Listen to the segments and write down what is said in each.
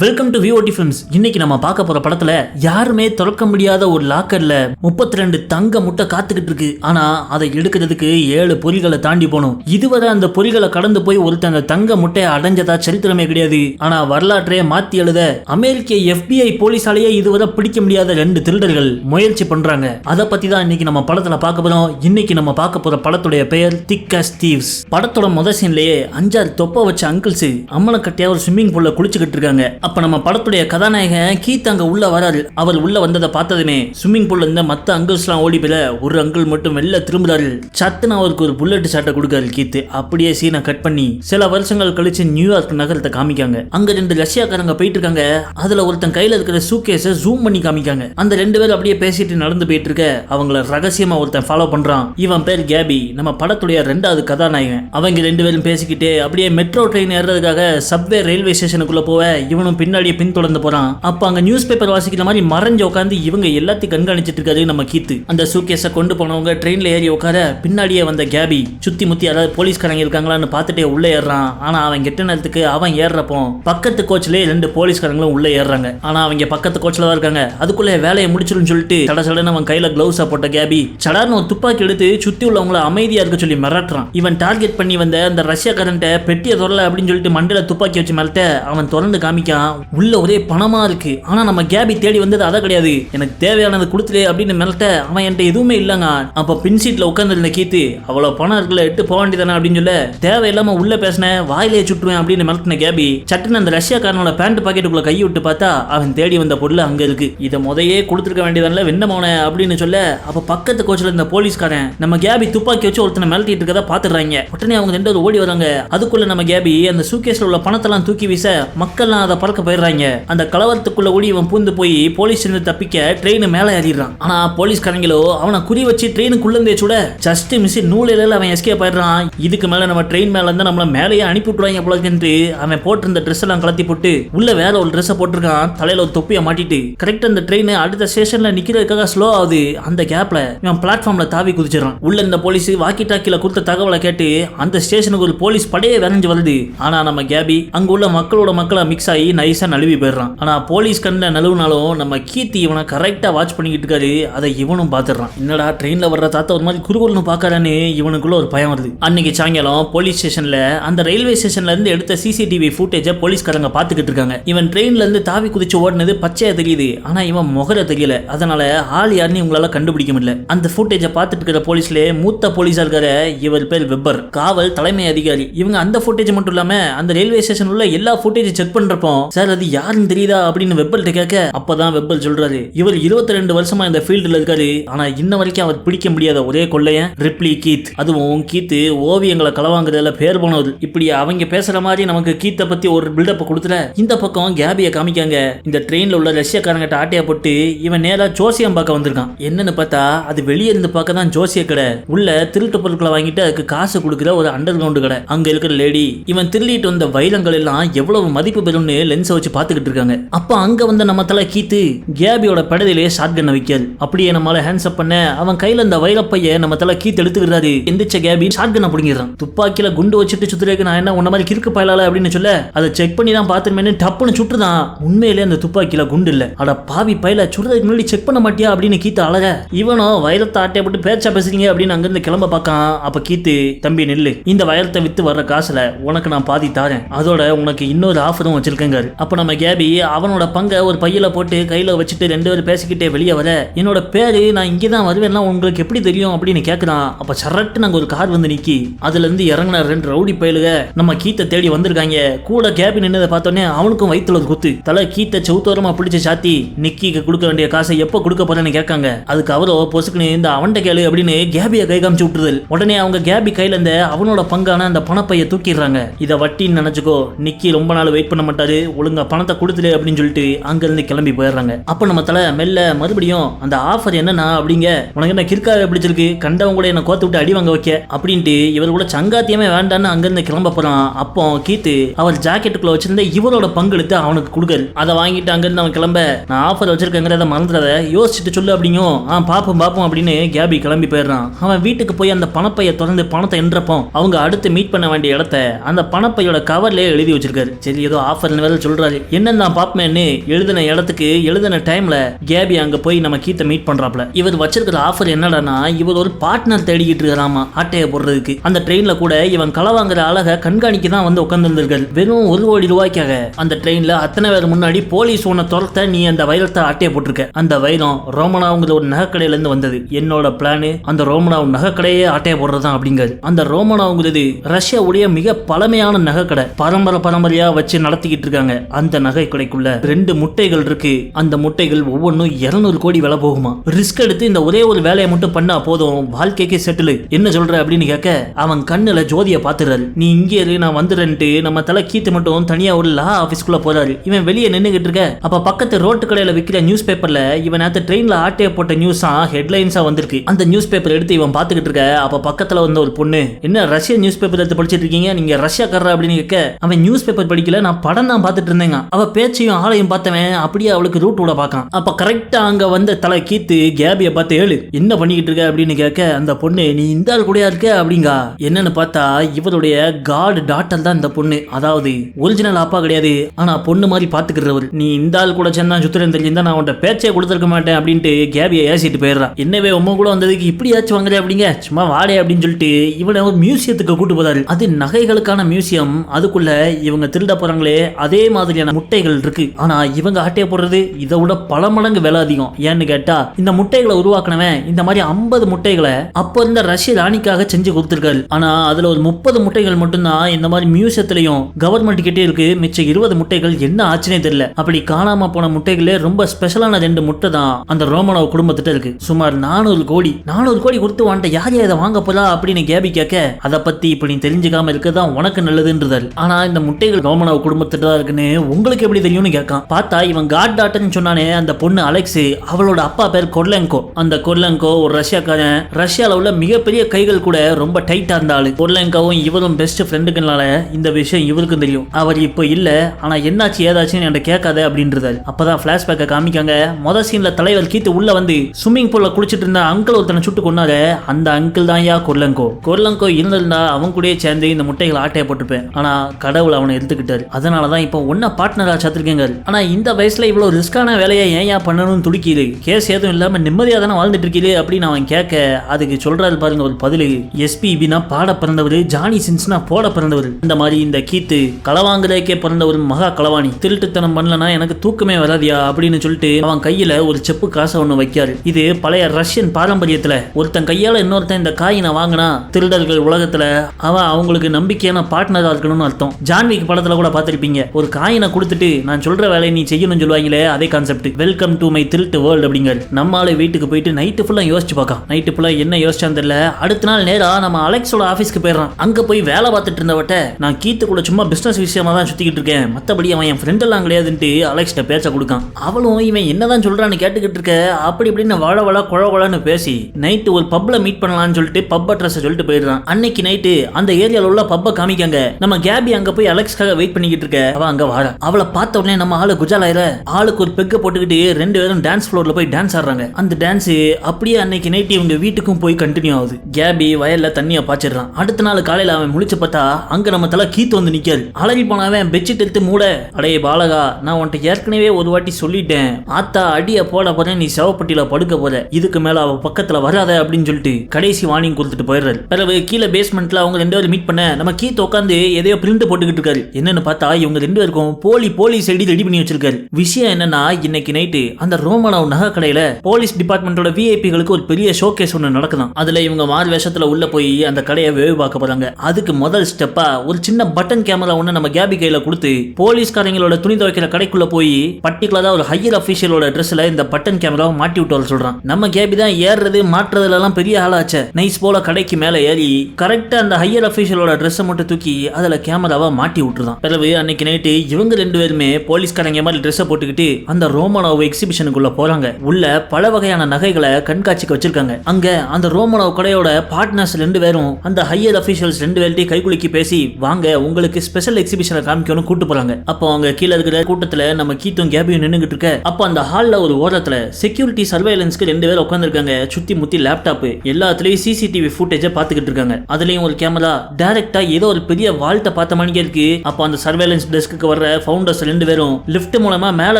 Welcome to VOD films இன்னைக்கு நம்ம பார்க்க போற படத்துல யாருமே திறக்க முடியாத ஒரு லாக்கர்ல முப்பத்தி ரெண்டு தங்க முட்டை காத்துக்கிட்டு இருக்கு. ஆனா அதை எடுக்கிறதுக்கு ஏழு பொறிகளை தாண்டி போகணும் இதுவரை அந்த பொறிகளை கடந்து போய் ஒருத்தன் அந்த தங்க முட்டையை அடைஞ்சதா சரித்திரமே கிடையாது. ஆனா வரலாற்றையே மாத்தி எழுத அமெரிக்க எஃபிஐ போலீஸாலேயே இதுவரை பிடிக்க முடியாத ரெண்டு திருடர்கள் முயற்சி பண்றாங்க. அதை பத்தி தான் இன்னைக்கு நம்ம படத்துல பார்க்க போறோம். இன்னைக்கு நம்ம பார்க்க போற படத்துடைய பெயர் திக்க ஸ்டீவ்ஸ். படத்தோட முதல் சீன்லயே அஞ்சாறு தொப்பை வச்ச அங்கிள்ஸ் அம்மனை கட்டியா ஒரு ஸ்விம்மிங் பூல்ல குளிச்சுக்கிட்டு இருக்காங்க. அப்ப நம்ம படத்துடைய கதாநாயகன் கீத் அங்க உள்ள வராரு. அவர் உள்ள வந்ததை பார்த்ததுமே ஸ்விம்மிங் பூல்ல இருந்த மத்த அங்கிள்ஸ்லாம் ஓடி போயில ஒரு அங்கிள் மட்டும் வெளில திரும்புறாரு. சட்டுன்னு அவருக்கு ஒரு புல்லட் சாட்டை கொடுக்காரு கீத்து அப்படியே சீனை கட் பண்ணி சில வருஷங்கள் கழிச்சு நியூயார்க் நகரத்தை காமிக்காங்க. அங்க ரெண்டு ரஷ்யாக்காரங்க போயிட்டு இருக்காங்க. அதுல ஒருத்தன் கையில இருக்கிற சூக்கேஸை ஜூம் பண்ணி காமிக்காங்க. அந்த ரெண்டு பேரும் அப்படியே பேசிட்டு நடந்து போயிட்டு இருக்க அவங்கள ரகசியமா ஒருத்தன் ஃபாலோ பண்றான். இவன் பேர் கேபி. நம்ம படத்துடைய ரெண்டாவது கதாநாயகன். அவங்க ரெண்டு பேரும் பேசிக்கிட்டு அப்படியே மெட்ரோ ட்ரெயின் ஏறுறதுக்காக சப்வே ரயில்வே ஸ்டேஷனுக்குள்ள போவ இவனும் பின்னாடியே பின்தொடர்ந்து போறான். அப்ப அங்க நியூஸ் பேப்பர் வாசிக்கிற மாதிரி மறைஞ்சு உட்காந்து இவங்க எல்லாத்தையும் கண்காணிச்சிட்டு இருக்காரு நம்ம கீத்து. அந்த சூக்கேஸை கொண்டு போனவங்க ட்ரெயின்ல ஏறி உட்கார பின்னாடியே வந்த கேபி சுத்தி முத்தி யாராவது போலீஸ்காரங்க இருக்காங்களான்னு பார்த்துட்டே உள்ள ஏறுறான். ஆனா அவன் கெட்ட நேரத்துக்கு அவன் ஏறுறப்போ பக்கத்து கோச்லயே ரெண்டு போலீஸ்காரங்களும் உள்ள ஏறுறாங்க. ஆனா அவங்க பக்கத்து கோச்ல தான் இருக்காங்க. அதுக்குள்ளே வேலையை முடிச்சிடும் சொல்லிட்டு சட சடன்னு அவன் கையில கிளவுஸா போட்ட கேபி சடார்னு ஒரு துப்பாக்கி எடுத்து சுத்தி உள்ளவங்கள அமைதியா இருக்க சொல்லி மிரட்டுறான். இவன் டார்கெட் பண்ணி வந்த அந்த ரஷ்யா ரஷ்யாக்காரன்ட்ட பெட்டியை தொடல அப்படின்னு சொல்லிட்டு மண்டல துப்பாக்கி வச்சு மிரட்ட அவன் திறந்து நினைச்சா உள்ள ஒரே பணமா இருக்கு. ஆனா நம்ம கேபி தேடி வந்தது அதை கிடையாது. எனக்கு தேவையானது கொடுத்துலே அப்படின்னு மிரட்ட அவன் என்கிட்ட எதுவுமே இல்லைங்க. அப்ப பின் சீட்ல உட்காந்துருந்த கீத்து அவ்வளவு பணம் இருக்குல்ல எட்டு போக வேண்டியதானே அப்படின்னு சொல்ல தேவையில்லாம உள்ள பேசின வாயிலே சுட்டுவேன் அப்படின்னு மிரட்டின கேபி சட்டுன்னு அந்த ரஷ்யாக்காரனோட பேண்ட் பாக்கெட்டுக்குள்ள கை விட்டு பார்த்தா அவன் தேடி வந்த பொருள் அங்க இருக்கு. இதை முதையே கொடுத்துருக்க வேண்டியதானல வெண்ணமோன அப்படின்னு சொல்ல அப்ப பக்கத்து கோச்சில் இருந்த போலீஸ்காரன் நம்ம கேபி துப்பாக்கி வச்சு ஒருத்தனை மிரட்டிட்டு இருக்கதா பாத்துடுறாங்க உடனே அவங்க ரெண்டு ஓடி வராங்க. அதுக்குள்ள நம்ம கேபி அந்த சூக்கேஸ்ல உள்ள பணத்தெல்லாம் தூக்கி வீச மக்கள்லாம் அதை பறக்க போயிடுறாங்க. அந்த கலவரத்துக்குள்ள ஓடி இவன் பூந்து போய் போலீஸ் இருந்து தப்பிக்க ட்ரெயின் மேலே ஏறிடுறான். ஆனா போலீஸ்காரங்களோ அவனை குறி வச்சு ட்ரெயினுக்குள்ள இருந்தே சுட ஜஸ்ட் மிஸ் நூலில அவன் எஸ்கேப் ஆயிடுறான். இதுக்கு மேல நம்ம ட்ரெயின் மேல இருந்து நம்மள மேலேயே அனுப்பி விட்டுறாங்க போலக்குன்ட்டு அவன் போட்டிருந்த ட்ரெஸ் எல்லாம் கலத்தி போட்டு உள்ள வேற ஒரு ட்ரெஸ்ஸை போட்டிருக்கான். தலையில ஒரு தொப்பியை மாட்டிட்டு கரெக்ட் அந்த ட்ரெயின் அடுத்த ஸ்டேஷன்ல நிக்கிறதுக்காக ஸ்லோ ஆகுது. அந்த கேப்ல இவன் பிளாட்ஃபார்ம்ல தாவி குதிச்சிடறான். உள்ள இந்த போலீஸ் வாக்கி டாக்கில கொடுத்த தகவலை கேட்டு அந்த ஸ்டேஷனுக்கு ஒரு போலீஸ் படையே விரைஞ்சு வருது. ஆனா நம்ம கேபி அங்க உள்ள மக்களோட மக்களை மிக்ஸ் ஆகி நைஸாக நழுவி போயிடுறான். ஆனால் போலீஸ் கண்ணில் நழுவுனாலும் நம்ம கீர்த்தி இவனை கரெக்டாக வாட்ச் பண்ணிக்கிட்டு இருக்காரு அதை இவனும் பார்த்துடுறான் என்னடா ட்ரெயினில் வர்ற தாத்தா ஒரு மாதிரி குறுகுறுன்னு பார்க்கறான்னு இவனுக்குள்ள ஒரு பயம் வருது. அன்னைக்கு சாயங்காலம் போலீஸ் ஸ்டேஷனில் அந்த ரயில்வே ஸ்டேஷன்லேருந்து எடுத்த சிசிடிவி ஃபுட்டேஜை போலீஸ்காரங்க பார்த்துக்கிட்டு இருக்காங்க. இவன் ட்ரெயின்லேருந்து தாவி குதிச்சு ஓடினது பச்சையாக தெரியுது. ஆனால் இவன் முகர தெரியல. அதனால ஆள் யாருன்னு இவங்களால கண்டுபிடிக்க முடியல. அந்த ஃபுட்டேஜை பார்த்துட்டு இருக்கிற போலீஸ்ல மூத்த போலீஸா இருக்கிற இவர் பேர் வெப்பர் காவல் தலைமை அதிகாரி. இவங்க அந்த ஃபுட்டேஜ் மட்டும் இல்லாமல் அந்த ரயில்வே ஸ்டேஷன் உள்ள எல்லா ஃபுட்டேஜ் செக் பண்ணுறப்போ சார் அது யாருன்னு தெரியுதா அப்படின்னு வெப்பல்கிட்ட கேட்க அப்பதான் வெப்பல் சொல்றாரு. இவர் இருபத்தி ரெண்டு வருஷமா இந்த ஃபீல்டுல இருக்காரு. ஆனா இன்ன வரைக்கும் அவர் பிடிக்க முடியாத ஒரே கொள்ளையன் ரிப்ளி கீத். அதுவும் கீத்து ஓவியங்களை களவாங்குறதுல பேர் போனவர். இப்படி அவங்க பேசுற மாதிரி நமக்கு கீத்தை பத்தி ஒரு பில்டப் கொடுத்துற இந்த பக்கம் கேபியை காமிக்காங்க. இந்த ட்ரெயின்ல உள்ள ரஷ்யக்காரங்கிட்ட ஆட்டையா போட்டு இவன் நேரா ஜோசியம் பார்க்க வந்திருக்கான். என்னன்னு பார்த்தா அது வெளியே இருந்து பார்க்க தான் ஜோசிய கடை. உள்ள திருட்டு பொருட்களை வாங்கிட்டு அதுக்கு காசு கொடுக்குற ஒரு அண்டர் கிரவுண்ட் கடை. அங்க இருக்கிற லேடி இவன் திருடிட்டு வந்த வைரங்கள் எல்லாம் எவ்வளவு மதிப்பு பெறும்னு லென்ஸை வச்சு பார்த்துக்கிட்டு இருக்காங்க. அப்போ அங்கே வந்த நம்ம தலை கீத்து கேபியோட படதிலே ஷார்ட் கண்ணை வைக்காது. அப்படியே நம்மளால ஹேண்ட்ஸ் அப் பண்ண அவன் கையில் இந்த வைரப்பைய நம்ம தலை கீத்து எடுத்துக்கிறாரு எந்திரிச்ச கேபி ஷார்ட் கண்ணை பிடிங்கிறான் துப்பாக்கியில குண்டு வச்சுட்டு சுத்துறதுக்கு நான் என்ன உன்ன மாதிரி கிறுக்கு பயலால அப்படின்னு சொல்ல அதை செக் பண்ணி தான் பார்த்துருமேனு டப்புன்னு சுட்டுதான் உண்மையிலே அந்த துப்பாக்கியில குண்டு இல்லை. அட பாவி பயில சுடுறதுக்கு முன்னாடி செக் பண்ண மாட்டியா அப்படின்னு கீத்து அழக. இவனோ வைரத்தை ஆட்டையை போட்டு பேச்சா பேசுறீங்க அப்படின்னு அங்கிருந்து கிளம்ப பார்க்கான். அப்ப கீத்து தம்பி நெல்லு. இந்த வயலத்தை வித்து வர்ற காசுல உனக்கு நான் பாதி தாரேன். அதோட உனக்கு இன்னொரு ஆஃபரும் வச்சிருக்கேங்க அப்ப நம்ம கேபி அவனோட பங்கை ஒரு பையில போட்டு கையில வச்சுட்டு ரெண்டு பேரும் பேசிக்கிட்டே வெளியே வர என்னோட பேரு நான் இங்கே தான் வருவேன்னா உங்களுக்கு எப்படி தெரியும் அப்படின்னு கேட்குறான் அப்ப சரட்டு நாங்க ஒரு கார் வந்து நிக்கி. அதுல இருந்து இறங்கின ரெண்டு ரவுடி பயலுக நம்ம கீத்தை தேடி வந்திருக்காங்க. கூட கேபி நின்னதை பார்த்தோன்னே அவனுக்கும் வயிற்றுல ஒரு குத்து. தலை கீத்தை செவுத்தோரமா பிடிச்சு சாத்தி நிக்கிக்கு கொடுக்க வேண்டிய காசை எப்போ கொடுக்க போறேன்னு கேட்காங்க. அதுக்கு அவரோ பொசுக்குன்னு இந்த அவன்கிட்ட கேளு அப்படின்னு கேபியை கை காமிச்சு விட்டுருதல். உடனே அவங்க கேபி கையில இருந்த அவனோட பங்கான அந்த பணப்பையை தூக்கிடுறாங்க. இதை வட்டின்னு நினைச்சுக்கோ. நிக்கி ரொம்ப நாள் வெயிட் பண்ண மாட்டாரு. ஒழுங்கா பணத்தை கொடுத்துரு அப்படின்னு சொல்லிட்டு அங்கேருந்து கிளம்பி போயிடுறாங்க. அப்போ நம்ம தலை மெல்ல மறுபடியும் அந்த ஆஃபர் என்னன்னா அப்படிங்க? உனக்கு என்ன கிற்காவே பிடிச்சிருக்கு? கண்டவங்க கூட என்ன கோத்து விட்டு அடி வாங்க வைக்க அப்படின்ட்டு இவர் கூட சங்காத்தியமே வேண்டான்னு அங்கேருந்து கிளம்ப போகிறான் அப்போ கீத்து அவர் ஜாக்கெட்டுக்குள்ள வச்சிருந்த இவரோட பங்கு எடுத்து அவனுக்கு கொடுக்கல் அதை வாங்கிட்டு அங்கேருந்து அவன் கிளம்ப நான் ஆஃபர் வச்சிருக்கேங்கிறத மறந்துடாத. யோசிச்சுட்டு சொல்லு அப்படிங்கும் ஆ பாப்போம் பாப்போம் அப்படின்னு கேபி கிளம்பி போயிடுறான். அவன் வீட்டுக்கு போய் அந்த பணப்பையை திறந்து பணத்தை எண்றப்போ அவங்க அடுத்து மீட் பண்ண வேண்டிய இடத்த அந்த பணப்பையோட கவர்லேயே எழுதி வச்சிருக்காரு. சரி ஏதோ ஆஃபர்னு வேற சொல்கிறாரு என்னென்ன என்ன நான் எழுதின இடத்துக்கு எழுதின டைமில் கேபி அங்கே போய் நம்ம கீத்தை மீட் பண்ணுறாப்ல இவர் வச்சிருக்கிற ஆஃபர் என்னடான்னா இவர் ஒரு பார்ட்னர் தேடிக்கிட்டு இருக்கிறாமா ஆட்டையை போடுறதுக்கு. அந்த ட்ரெயினில் கூட இவன் களை வாங்குற அழகை கண்காணிக்க தான் வந்து உட்காந்துருந்திருக்காரு வெறும் ஒரு கோடி ரூபாய்க்காக. அந்த ட்ரெயினில் அத்தனை பேர் முன்னாடி போலீஸ் உன்னை துரத்த நீ அந்த வைரத்தை ஆட்டையை போட்டிருக்க. அந்த வைரம் ரோமனாவுங்கிற ஒரு நகைக்கடையிலேருந்து வந்தது. என்னோட பிளானு அந்த ரோமனாவு நகைக்கடையே ஆட்டையை போடுறதான் அப்படிங்கிறது அந்த ரோமனாவுங்கிறது ரஷ்யாவுடைய மிக பழமையான நகைக்கடை. பரம்பரை பரம்பரையாக வச்சு நடத்திக்கிட்டு இருக்காங்க. அந்த நகை கடைக்குள்ள ரெண்டு முட்டைகள் இருக்கு. அந்த முட்டைகள் ஒவ்வொன்றும் இருநூறு கோடி விலை போகுமா? ரிஸ்க் எடுத்து இந்த ஒரே ஒரு வேலையை மட்டும் பண்ணா போதும். வாழ்க்கைக்கே செட்டில் என்ன சொல்ற அப்படின்னு கேட்க அவன் கண்ணுல ஜோதியை பாத்துறாரு நீ இங்கே இரு நான் வந்துடுறேன்ட்டு நம்ம தலை கீத்து மட்டும் தனியா ஒரு லா ஆபீஸ்க்குள்ள போறாரு. இவன் வெளியே நின்னுகிட்டு இருக்க. அப்ப பக்கத்து ரோட்டு கடையில விற்கிற நியூஸ் பேப்பர்ல இவன் நேத்து ட்ரெயின்ல ஆட்டைய போட்ட நியூஸா ஹெட்லைன்ஸா வந்திருக்கு. அந்த நியூஸ் பேப்பர் எடுத்து இவன் பாத்துக்கிட்டு இருக்க. அப்ப பக்கத்துல வந்த ஒரு பொண்ணு என்ன ரஷ்ய நியூஸ் பேப்பர் எடுத்து படிச்சிட்டு இருக்கீங்க? நீங்க ரஷ்யாக்காரர்? அப்படின்னு கேட்க அவன் நியூஸ் பேப்பர் படிக்கல. நான் படம் தான் பார்த்துட்டு இருந்தேங்க. அவ பேச்சையும் ஆளையும் பார்த்தவன் அப்படியே அவளுக்கு ரூட் விட பார்க்கான். அப்ப கரெக்டா அங்க வந்த தலை கீத்து கேபிய பார்த்து ஏழு என்ன பண்ணிக்கிட்டு இருக்க? அப்படின்னு கேட்க அந்த பொண்ணு நீ இந்த ஆள் கூடயா இருக்க? அப்படிங்க. என்னன்னு பார்த்தா இவருடைய காட் டாட்டர் தான் இந்த பொண்ணு. அதாவது ஒரிஜினல் அப்பா கிடையாது. ஆனா பொண்ணு மாதிரி பாத்துக்கிறவர் நீ இந்த ஆள் கூட சேர்ந்தா சுத்துறேன் தெரிஞ்சிருந்தா நான் உன்ட்ட பேச்சே கொடுத்துருக்க மாட்டேன் அப்படின்ட்டு கேபியை ஏசிட்டு போயிடுறான் என்னவே உங்க கூட வந்ததுக்கு இப்படியாச்சும் வாங்குறே அப்படிங்க? சும்மா வாடே அப்படின்னு சொல்லிட்டு இவனை ஒரு மியூசியத்துக்கு கூட்டு போறாரு. அது நகைகளுக்கான மியூசியம் அதுக்குள்ள இவங்க திருட போறாங்களே அதே மாதிரியான முட்டைகள் இருக்கு. ஆனா இவங்க ஆட்டைய போடுறது இதை விட பல மடங்கு விலை அதிகம். ஏன்னு கேட்டா இந்த முட்டைகளை உருவாக்கினவன் இந்த மாதிரி ஐம்பது முட்டைகளை அப்ப இருந்த ரஷ்ய ராணிக்காக செஞ்சு கொடுத்துருக்காரு. ஆனா அதுல ஒரு முப்பது முட்டைகள் மட்டும்தான் இந்த மாதிரி மியூசியத்திலையும் கவர்மெண்ட் கிட்டே இருக்கு. மிச்சம் இருபது முட்டைகள் என்ன ஆச்சுனே தெரியல. அப்படி காணாம போன முட்டைகளே ரொம்ப ஸ்பெஷலான ரெண்டு முட்டை தான் அந்த ரோமனோ குடும்பத்திட்ட இருக்கு. சுமார் நானூறு கோடி. நானூறு கோடி கொடுத்து வாண்ட யார் இதை வாங்க போறா அப்படின்னு கேபி கேட்க அதை பத்தி இப்ப நீ தெரிஞ்சுக்காம இருக்கதான் உனக்கு நல்லதுன்றது ஆனா இந்த முட்டைகள் ரோமனோ குடும்பத்திட்ட தான் இருக்கு இருக்குன்னு உங்களுக்கு எப்படி தெரியும்னு கேட்கான். பார்த்தா இவன் காட் டாட்டர்னு சொன்னானே அந்த பொண்ணு அலெக்ஸ் அவளோட அப்பா பேர் கொர்லங்கோ. அந்த கொர்லங்கோ ஒரு ரஷ்யாக்காரன். ரஷ்யாவில் உள்ள மிகப்பெரிய கைகள் கூட ரொம்ப டைட்டா இருந்தாள் ஆளு. இவரும் பெஸ்ட் ஃப்ரெண்டுக்குனால இந்த விஷயம் இவருக்கும் தெரியும். அவர் இப்போ இல்லை ஆனால் என்னாச்சு ஏதாச்சுன்னு என்கிட்ட கேட்காத அப்படின்றாரு. அப்பதான் ஃபிளாஷ்பேக்கை காமிக்காங்க. மொதல் சீன்ல தலைவர் கீத்து உள்ள வந்து ஸ்விம்மிங் பூல்ல குளிச்சிட்டு இருந்த அங்கிள் ஒருத்தனை சுட்டு கொண்டாரு அந்த அங்கிள் தான் யா கொர்லங்கோ. கொர்லங்கோ இருந்திருந்தா அவன் கூடயே சேர்ந்து இந்த முட்டைகளை ஆட்டையை போட்டுப்பேன். ஆனா கடவுள் அவனை எடுத்துக்கிட்டாரு. அதனால தான் இப்போ ஒன்ன பார்ட்னரா சத்திருக்கேங்க. ஆனா இந்த வயசுல இவ்வளவு ரிஸ்கான வேலையை ஏன் ஏன் பண்ணணும்னு துடிக்கிது? கேஸ் எதுவும் இல்லாம நிம்மதியா தானே வாழ்ந்துட்டு இருக்கீரு அப்படின்னு அவன் கேட்க அதுக்கு சொல்றாரு பாருங்க ஒரு பதில். எஸ்பிபினா பாட பிறந்தவர் ஜானி சின்ஸ்னா போட பிறந்தவர். இந்த மாதிரி இந்த கீத்து களவாங்குறதுக்கே பிறந்த ஒரு மகா களவாணி. திருட்டுத்தனம் பண்ணலனா எனக்கு தூக்கமே வராதியா அப்படின்னு சொல்லிட்டு அவன் கையில ஒரு செப்பு காசை ஒண்ணு வைக்காரு. இது பழைய ரஷ்யன் பாரம்பரியத்துல. ஒருத்தன் கையால இன்னொருத்தன் இந்த காயினை வாங்கினா திருடர்கள் உலகத்துல அவன் அவங்களுக்கு நம்பிக்கையான பார்ட்னரா இருக்கணும்னு அர்த்தம். ஜான்விக் படத்துல கூட பார்த்திருப்பீங்க. ஒரு காயினை கொடுத்துட்டு நான் சொல்ற வேலையை நீ செய்யணும்னு சொல்லுவாங்களே அதே கான்செப்ட் வெல்கம் டு மை திருட்டு வேர்ல்டு அப்படிங்கிற நம்மளால வீட்டுக்கு போயிட்டு நைட்டு ஃபுல்லாக யோசிச்சு பார்க்கலாம். நைட்டு ஃபுல்லாக என்ன யோசிச்சான்னு தெரியல. அடுத்த நாள் நேராக நம்ம அலெக்ஸோட ஆஃபீஸ்க்கு போயிடுறான். அங்கே போய் வேலை பார்த்துட்டு இருந்தவட்ட நான் கீத்து கூட சும்மா பிஸ்னஸ் விஷயமா தான் சுற்றிக்கிட்டு இருக்கேன். மற்றபடி அவன் என் ஃப்ரெண்டெல்லாம் கிடையாதுன்ட்டு அலெக்ஸ்ட்ட பேச்ச கொடுக்கான். அவளும் இவன் என்னதான் சொல்கிறான்னு கேட்டுக்கிட்டு இருக்க அப்படி இப்படின்னு வள வள குழ குழன்னு பேசி நைட்டு ஒரு பப்ல மீட் பண்ணலாம்னு சொல்லிட்டு பப் அட்ரஸ் சொல்லிட்டு போயிடுறான். அன்னைக்கு நைட்டு அந்த ஏரியாவில் உள்ள பப்பை காமிக்காங்க. நம்ம கேபி அங்கே போய் அலெக்ஸ்க்காக வெயிட் பண்ணிக்கிட்டு இருக்க. அவன் அங்க வாரா அவளை பார்த்த உடனே நம்ம ஆளு குஜாலாயில ஆளுக்கு ஒரு பெக்க போட்டுக்கிட்டு ரெண்டு பேரும் டான்ஸ் ஃப்ளோர்ல போய் டான்ஸ் ஆடுறாங்க. அந்த டான்ஸ் அப்படியே அன்னைக்கு நைட்டு இவங்க வீட்டுக்கும் போய் கண்டினியூ ஆகுது. கேபி வயல்ல தண்ணிய பாய்ச்சிடுறான். அடுத்த நாள் காலையில அவன் முழிச்சு பார்த்தா அங்க நம்ம தலை கீத்து வந்து நிக்காரு. அழகி போனவன் பெட்ஷீட் எடுத்து மூட அடைய பாலகா நான் உன்கிட்ட ஏற்கனவே ஒரு வாட்டி சொல்லிட்டேன். ஆத்தா அடிய போட போறேன் நீ செவப்பட்டியில படுக்க போற. இதுக்கு மேல அவ பக்கத்துல வராத அப்படின்னு சொல்லிட்டு கடைசி வார்னிங் கொடுத்துட்டு போயிடுறாரு. பிறகு கீழே பேஸ்மெண்ட்ல அவங்க ரெண்டு பேரும் மீட் பண்ண நம்ம கீத்து உட்காந்து எதையோ பிரிண்ட் போட்டுக்கிட்டு இருக்காரு. என்னன்னு பார்த்தா இவங்க ரெண்டு பேருக்கும் போலி போலீஸ் ஐடி ரெடி பண்ணி வச்சிருக்காரு. விஷயம் என்னன்னா இன்னைக்கு நைட்டு அந்த ரோமனவ் நகை கடையில போலீஸ் டிபார்ட்மெண்டோட விஐபிகளுக்கு ஒரு பெரிய ஷோகேஸ் ஒன்று நடக்குதாம் அதுல இவங்க மாறு வேஷத்துல உள்ள போய் அந்த கடையை வேவு பார்க்க போறாங்க. அதுக்கு முதல் ஸ்டெப்பா ஒரு சின்ன பட்டன் கேமரா ஒன்று நம்ம கேபி கையில கொடுத்து போலீஸ்காரங்களோட துணி துவைக்கிற கடைக்குள்ள போய் பர்டிகுலரா ஒரு ஹையர் அபிஷியலோட ட்ரெஸ்ல இந்த பட்டன் கேமராவை மாட்டி விட்டு வர சொல்றான். நம்ம கேபி தான் ஏறுறது மாற்றுறதுல எல்லாம் பெரிய ஆளாச்சே. நைஸ் போல கடைக்கு மேல ஏறி கரெக்டா அந்த ஹையர் அபிஷியலோட ட்ரெஸ்ஸை மட்டும் தூக்கி அதுல கேமராவை மாட்டி விட்டுருதான். பிறகு அன்னைக்கு நைட்டு இவங்க ரெண்டு பேருமே போலீஸ்காரங்க மாதிரி ட்ரெஸ்ஸை போட்டுக்கிட்டு அந்த ரோமனோவ் எக்ஸிபிஷனுக்குள்ள போறாங்க. உள்ள பல வகையான நகைகளை கண்காட்சிக்கு வச்சிருக்காங்க. அங்க அந்த ரோமனோவ் கடையோட பார்ட்னர்ஸ் ரெண்டு பேரும் அந்த ஹையர் அபிஷியல்ஸ் ரெண்டு பேர்ட்டையும் கைகுலுக்கி பேசி வாங்க உங்களுக்கு ஸ்பெஷல் எக்ஸிபிஷனை காமிக்கணும் கூட்டு போறாங்க. அப்போ அவங்க கீழே இருக்கிற கூட்டத்துல நம்ம கீத்தும் கேபியும் நின்றுகிட்டு இருக்க. அப்போ அந்த ஹாலில் ஒரு ஓரத்தில் செக்யூரிட்டி சர்வேலன்ஸ்க்கு ரெண்டு பேர் உட்காந்துருக்காங்க சுத்தி முத்தி லேப்டாப் எல்லாத்துலயும் சிசிடிவி ஃபுட்டேஜை பார்த்துக்கிட்டு இருக்காங்க. அதுலயும் ஒரு கேமரா டைரக்டா ஏதோ ஒரு பெரிய வால்ட்டை பார்த்த மணிக்கே இருக்கு. அப்போ அந்த சர்வேலன்ஸ் டெஸ்க்கு ரூமுக்கு வர்ற ஃபவுண்டர்ஸ் ரெண்டு பேரும் லிஃப்ட் மூலமா மேல